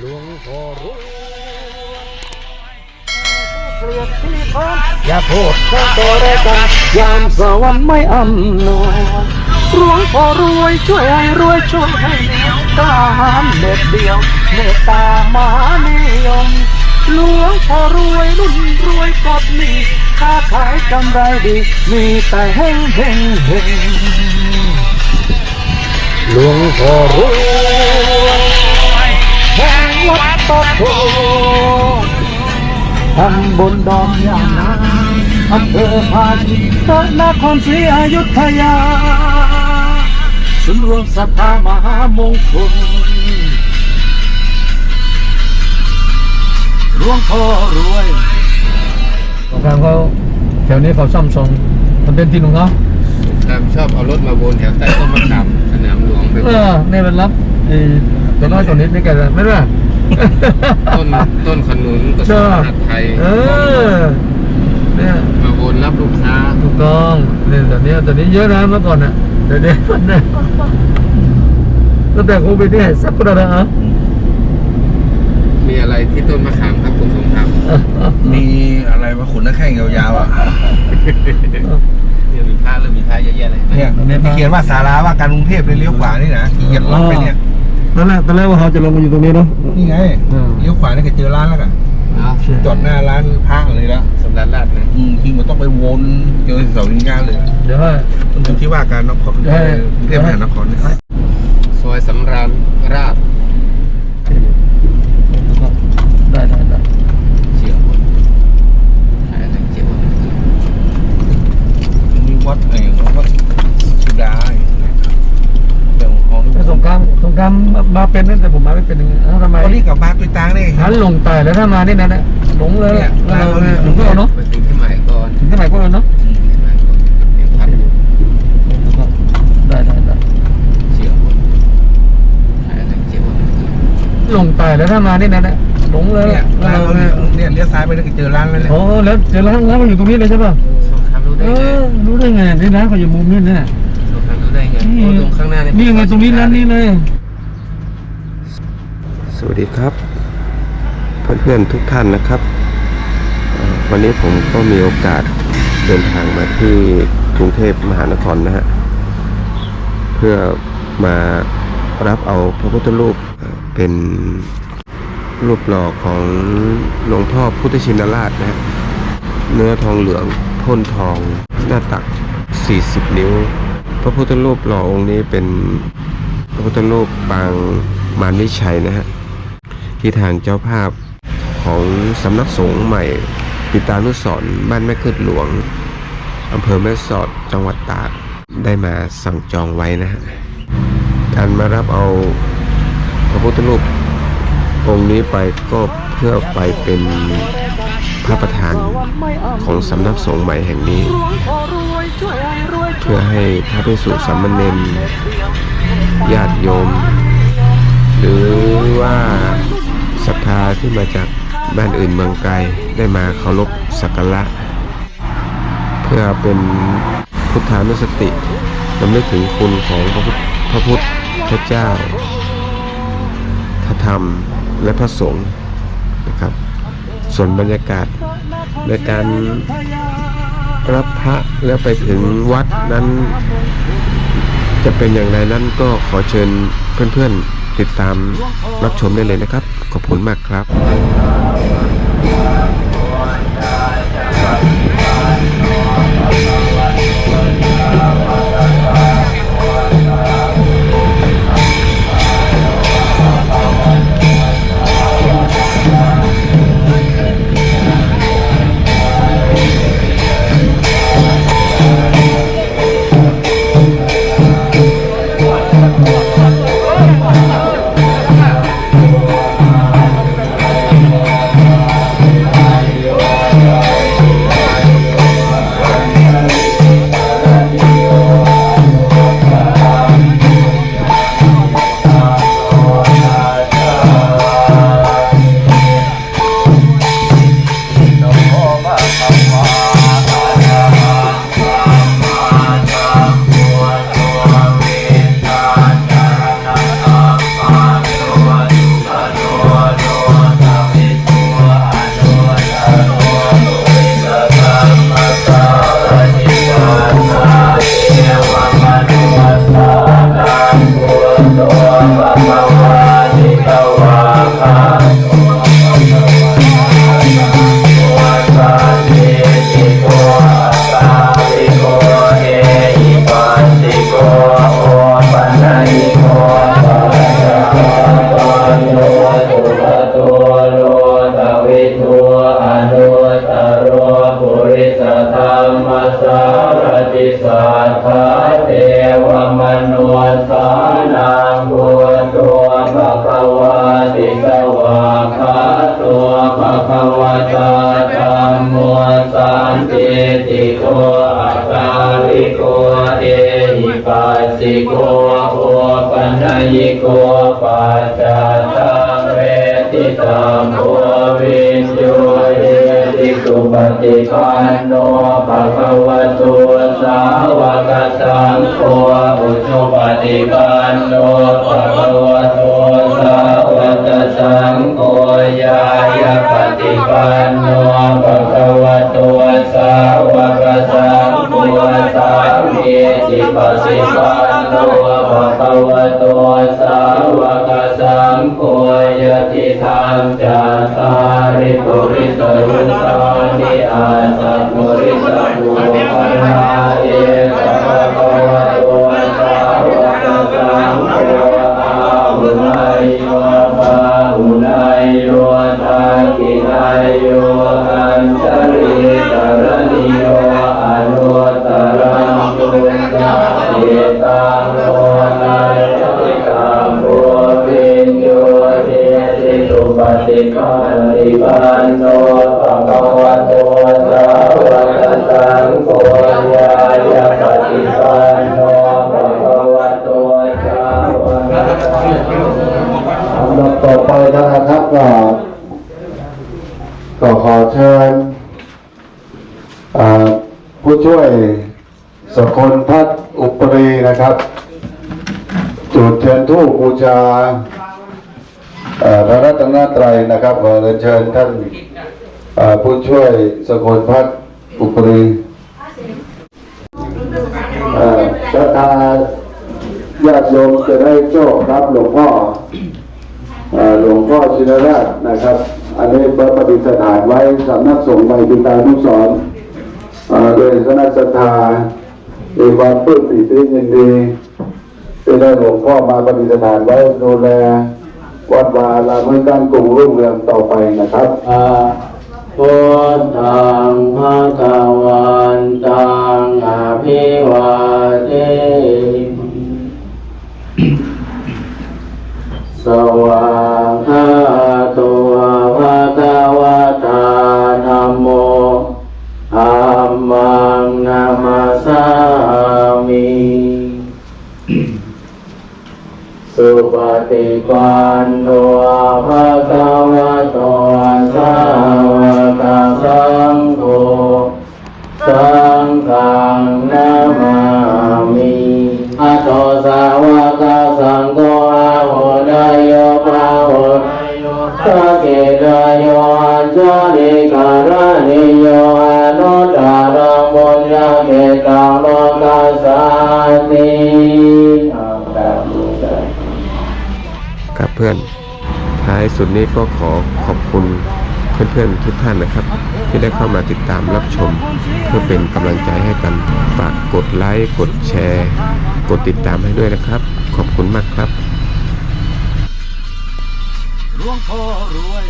หลวงพ่อรู้เกลียดที่ฟ้าอย่าโทษข้าตัวแรกกันยามสวรรค์ไม่อำนวยหลวงพ่อรวยช่วยให้รวยช่วยให้เหนียวตาหารเด็ดเดียวเมตตามหานิยมหลวงพ่อรวยรุ่นรวยกดหนี้ค้าขายกำไรดี มีแต่เฮงเฮงเฮงหลวงพ่อรวยแห่ง วัดตะโพทำบนดอกยางนาอำเภอพาชีตะนครศรีอยุธยาศูนย์รวมศรัทธามหามงคลหลวงพ่อรวยทางเขาแถวนี้เขาซ่อมทรงมันเป็นที่ของเขาตามชอบเอารถมาวนแถวใต้ต้นมะขามสนามหลวงไปเออเนี่ยมันรับไอ้ตัวน้อยตัวนิดนี่แกจะไม่รู้ ต้นต้นขนุนกระทรวงมหาดไทยเออเนี่ยมาวนรับลูกค้าถูกต้องเนี่ยแต่เนี้ยแต่นี้เยอะนะเมื่อก่อนน่ะเดี๋ยวนี้มันเนี่ยตั้งแต่โควิดเนี่ยสักกระดาษมีอะไรที่ต้นมะขามครับคุณสงครามมีอะไรวะขุนนักแข้งยาวๆอะเนี่ยมีพระเริ่มมีพระเยอะแยะเลยเนี่ยที่เขียนว่าสาราว่าการกรุงเทพเลยเลี้ยวขวานี่นะที่เหยียบรถไปเนี่ย ตอนแรกตอนแรกว่าเขาจะลงมาอยู่ตรงนี้เนาะ นี่ไงอืมเลี้ยวขวานี่ก็เจอร้านแล้วกันเนาะจอดหน้าร้านพระเลยแล้วสำรันราชนะอืมจริงมันต้องไปวนเจอเสายิงงานเลยเดี๋ยวให้ มันอยู่ที่ว่าการนครได้กรุงเทพมหานครเนี่ยซอยสำราญราช ได้ได้ได้ เชียวบนขายอะไรเจียวบน มีวัดไอ้วัดสุดาเดี๋ยวของ ถ้าสงครามสงครามมา เป็นนั่นแต่ผมมาไม่เป็นยังไงเอ้าทำไมตอนนี้กับบ้านไปตางนี่หันหลงตายแล้วถ้ามานี่นะเนี่ยหลงเลยเนี่ยเออเนี่ยหลงก็เอาเนาะไปถึงที่ใหม่ก่อนถึงสมัยพวกเราเนาะที่ใหม่ก่อนยังพันอยู่ได้ได้ได้เชียวบนขายอะไรเจียวบนหลงตายแล้วถ้ามานี่นะเนี่ยหลงเลยเนี่ยเอร้านอเขาเนี่ยเนี่ยเลี้ยวซ้ายไปแล้วก็เจอร้านแล้วเนี่ยโอ้แล้วเจอแล้วแล้วมันอยู่ตรงนี้เลยใช่ป่ะสงครามรู้เอได้ไงอรู้ได้ไงนี่นะเขาอยู่มุมนี้เนี่ยสงครามรู้ได้ไงโอ้ตรงข้างหน้านี่นี่ไงตรงนี้ร้านนี้เลยส วัสดีครับ เพื่อนๆทุกท่านนะครับ วันนี้ผมก็มีโอกาสเดินทางมาที่กรุงเทพมหานครนะฮะเพื่อมารับเอาพระพุทธรูปเอ่อเป็นรูปหล่อของหลวงพ่อพุทธชินราชนะฮะเนื้อทองเหลืองพ่นทองหน้าตัก 40 นิ้ว พระพุทธรูปหล่อองค์นี้เป็นพระพุทธรูปปางมารวิชัยนะฮะ ที่ทางเจ้าภาพของสำนักสงฆ์ใหม่ ปิตานุสรบ้านแม่คืดหลวงอำเภอแม่สอดจังหวัดตากได้มาสั่งจองไว้นะฮะการมารับเอาพระพุทธรูปองค์นี้ไปก็เพื่อไปเป็นพระประธานของสำนักสงฆ์ใหม่แห่งนี้ เพื่อให้พระภิกษุสามเณรญาติโยม หรือว่า ทธาที่มาจากบ้านอื่นเมืองไกลได้มาเคารพสักการะเพื่อเป็นพุทธานุสติรำลึกถึงคุณของพระพุทธพระพุทธเจ้า พระธรรมและพระสงฆ์นะครับ ส่วนบรรยากาศในการรับพระแล้วไปถึงวัดนั้น จะเป็นอย่างไรนั้นก็ขอเชิญเพื่อนๆติดตามรับชมได้เลยนะครับ ขอบคุณมากครับ วิทัวอนุตโรปุริสธรรมสารติสัทธาเทวมนุสานังบุตัวภะคะวะติสวะคะตัวภะคะวะตาธรรมโมสันติติโกอากาลิโกเอหิปัสสิโกโอปัญญิโกปัจจตังเวติตังโอ ปฏิปันโนภะคะวะโตสาวกสังโฆอุชุปฏิปันโนภะคะวะโตสาวกสังโฆยายาปฏิปันโนภะคะวะโตสาวกสังโฆสามีจิปฏิปัน วะภะคะวะโตสาวกสังโฆยติธรรมจัตตาริปุริสรุตานิอาสัตมุริสภูปนาเอกะภะคะวะโตสาวกสังโฆอาหุนายโย ติสุปฏิปันติปันโนภะคะวะโตสาวกสังโฆญายาปฏิปันโนภะคะวะโตสาวกสังโฆลำดับต่อไปนะครับก็ก็ขอเชิญผู้ช่วยสกลพัฒนอุปรีนะครับ จุดเทียนทูปบูชา พระรัตนตรัยนะครับขอเรียนเชิญท่านผู้ช่วยสกลพัฒน์อุปรีเอ่อศรัทธาญาติโยมจะได้โชครับหลวงพ่ออหลวงพ่อชินราชนะครับ อันนี้ประดิษฐานไว้สำนักสงฆ์ใบปิตานุสรณ์เอ่อโดยคณะศรัทธามีความปลื้มปิติยินดีที่ได้หลวงพ่อมาประดิษฐานไว้ดูแล วัดวาลาเมื่อตั้งกรุงรุ่งเรืองต่อไปนะครับอะพุทธังพระกวันตังอภิวาเท สุปฏิปันโนภะคะวะโตสาวกสังโฆ สุดนี้ก็ขอขอบคุณเพื่อนๆทุกท่านนะครับ ที่ได้เข้ามาติดตามรับชม เพื่อเป็นกำลังใจให้กันฝากกดไลค์กดแชร์ กดติดตามให้ด้วยนะครับ ขอบคุณมากครับหลวงพ่อรวย